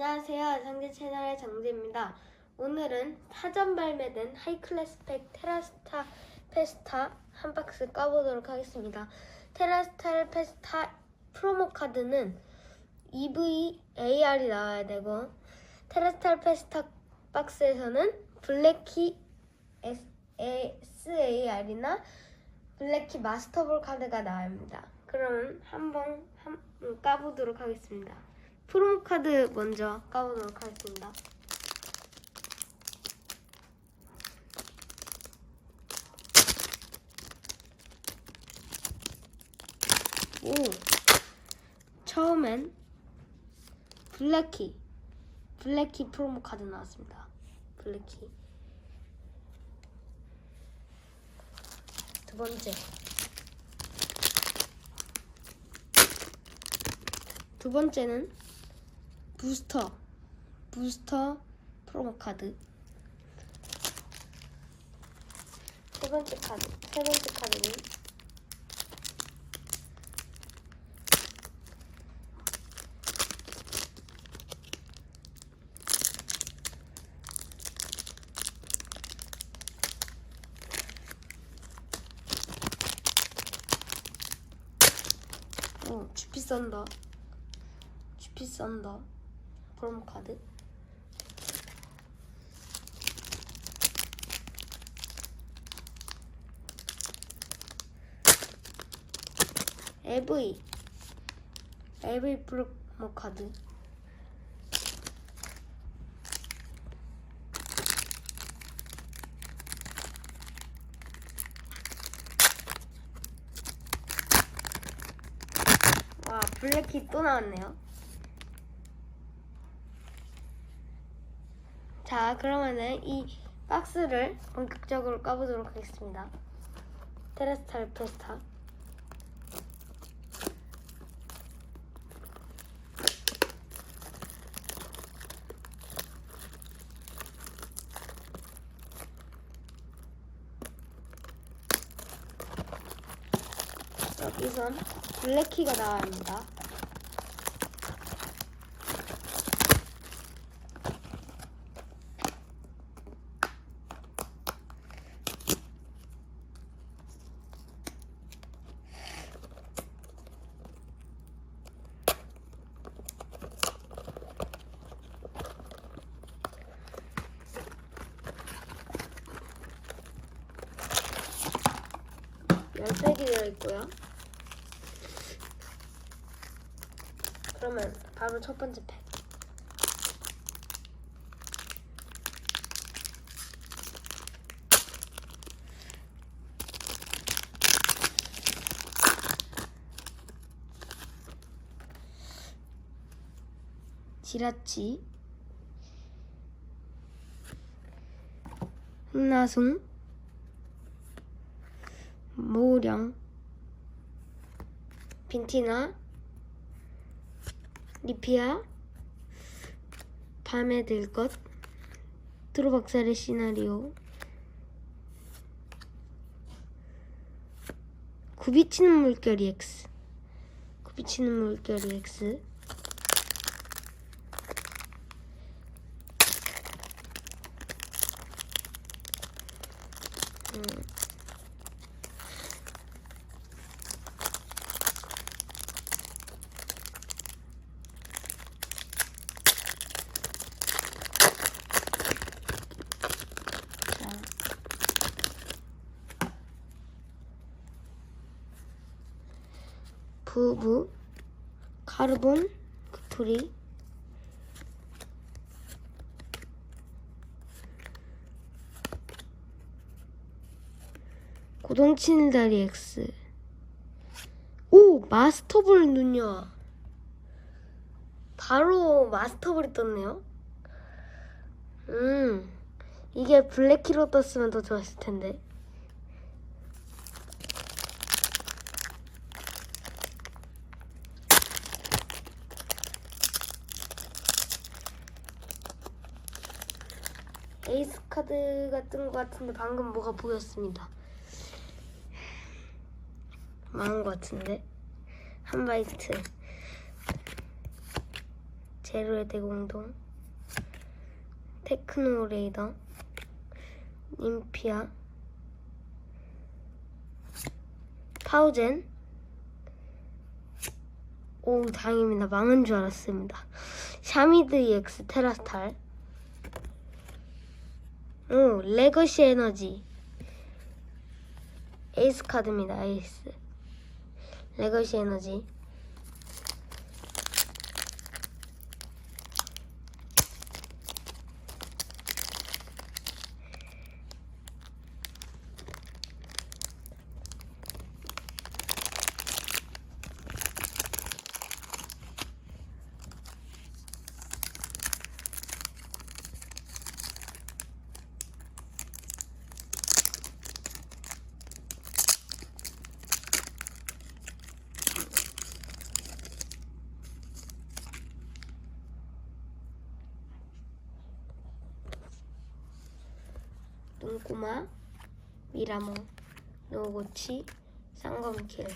안녕하세요. 장재 채널의 장재입니다. 오늘은 사전 발매된 하이클래스팩 테라스타 페스타 한 박스 까보도록 하겠습니다. 테라스타 페스타 프로모 카드는 EVAR이 나와야 되고 테라스타 페스타 박스에서는 블랙키 SAR이나 블랙키 마스터볼 카드가 나옵니다. 그럼 한번 한, 까보도록 하겠습니다. 프로모 카드 먼저 까보도록 하겠습니다. 오, 처음엔 블랙키, 블랙키 프로모 카드 나왔습니다. 블랙키. 두 번째. 두 번째는 부스터. 부스터 프로모 카드. 세 번째 카드. 세 번째 카드는? 썬더. GP 썬더 프로모 카드 LV LV 프로모 카드 와 블랙키 또 나왔네요 자 그러면은 이 박스를 본격적으로 까보도록 하겠습니다 테라스탈 페스타 여기선 블랙키가 나와야 합니다. 열팩이 들어있고요. 그러면 바로 첫 번째 팩. 지라치 흥나숭 모령 빈티나 리피아 밤에 들 것 트로박살의 시나리오 굽이치는 물결이 X 굽이치는 물결이 X 음. 자. 부부 카르본 그토리. 고동치는 다리 X. 오 마스터볼 눈녀. 바로 마스터볼이 떴네요. 음 이게 블랙키로 떴으면 더 좋았을 텐데. 에이스 카드가 뜬 것 같은데 방금 뭐가 보였습니다. 망한 것 같은데 한 바이트 제로의 대공동, 테크노 레이더, 임피아, 파우젠. 오, 다행입니다. 망한 줄 알았습니다. 샤미드 EX 테라스탈. 오, 레거시 에너지. 에이스 카드입니다. 에이스. 레거시 에너지. 눈 꼬마, 미라모, 노고치, 쌍검킬.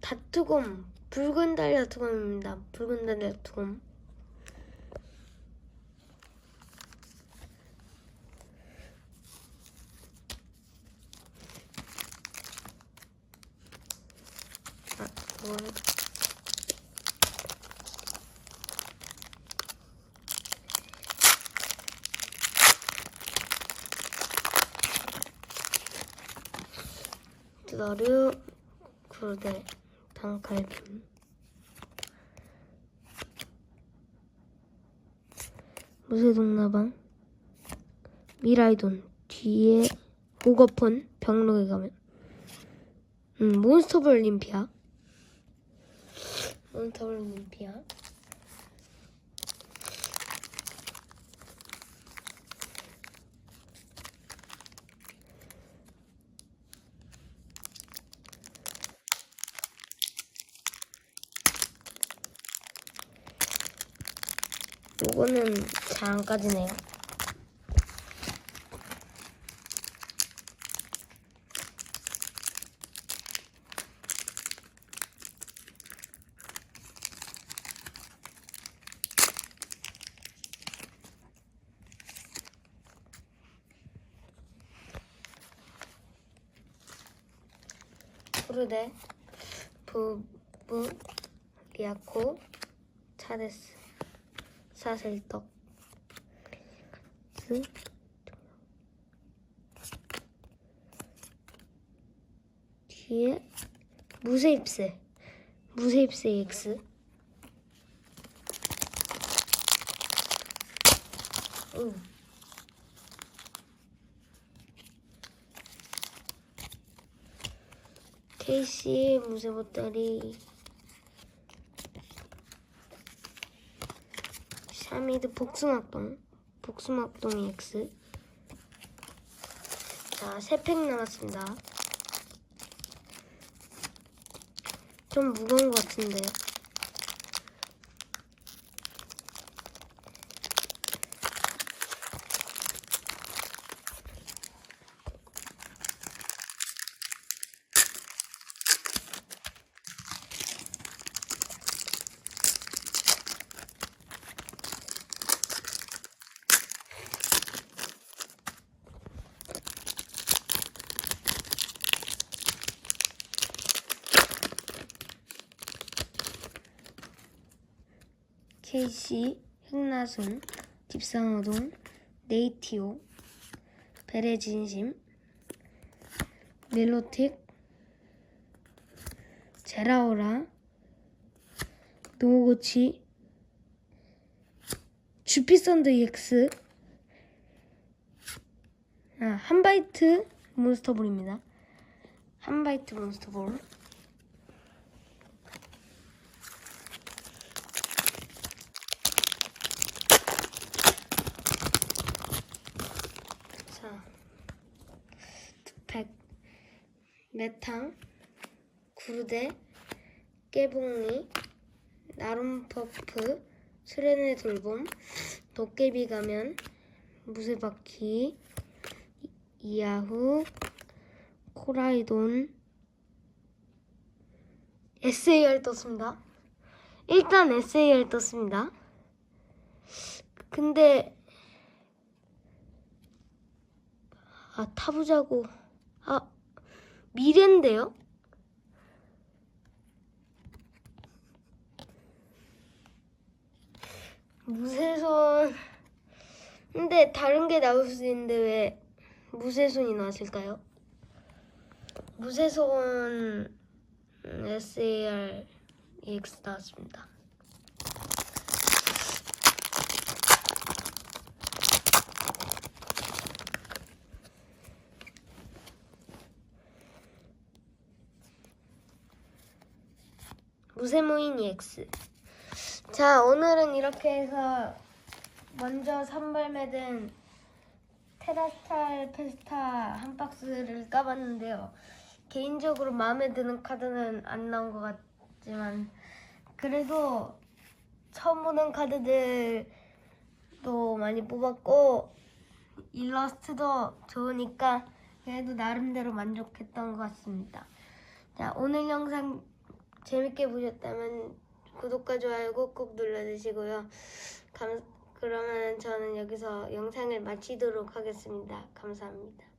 다투곰, 붉은 달려 투곰입니다. 붉은 달려 투곰. 아, 이건 두더류 구르데 단칼빔 무쇠동나방 미라이돈 뒤에 오거폰 병록에 가면. 음 몬스터볼 올림피아. 몬스터볼 올림피아 요거는 잘 안 까지네요. 푸르데 부부 리아코 차데스 사슬떡 스 뒤에 무쇠입새 무쇠입새 X. 응. 케이시 무쇠 보따리 샤미드 복숭아똥 복숭아똥 X 자, 세팩 남았습니다. 좀 무거운 것 같은데. KC, 행나순, 딥상어동, 네이티오, 베레진심, 멜로틱, 제라오라, 노고치, 주피선드 EX, 아, 한바이트 몬스터볼입니다. 한바이트 몬스터볼. 자, 투팩, 메탕, 구르데, 깨봉리, 나룸퍼프, 수레네 돌봄, 도깨비 가면, 무쇠바퀴, 이야후, 코라이돈 SAR 떴습니다. 일단 SAR 떴습니다. 근데 아 타보자고 아 미래인데요? 무쇠손 근데 다른 게 나올 수 있는데 왜 무쇠손이 나왔을까요? 무쇠손 음, SAR EX 나왔습니다. 무쇠모인 EX 자 오늘은 이렇게 해서 먼저 선발매된 테라스탈 페스타 한 박스를 까봤는데요. 개인적으로 마음에 드는 카드는 안 나온 것 같지만 그래도 처음 보는 카드들도 많이 뽑았고 일러스트도 좋으니까 그래도 나름대로 만족했던 것 같습니다. 자 오늘 영상 재밌게 보셨다면 구독과 좋아요 꾹꾹 눌러주시고요. 감, 그러면 저는 여기서 영상을 마치도록 하겠습니다. 감사합니다.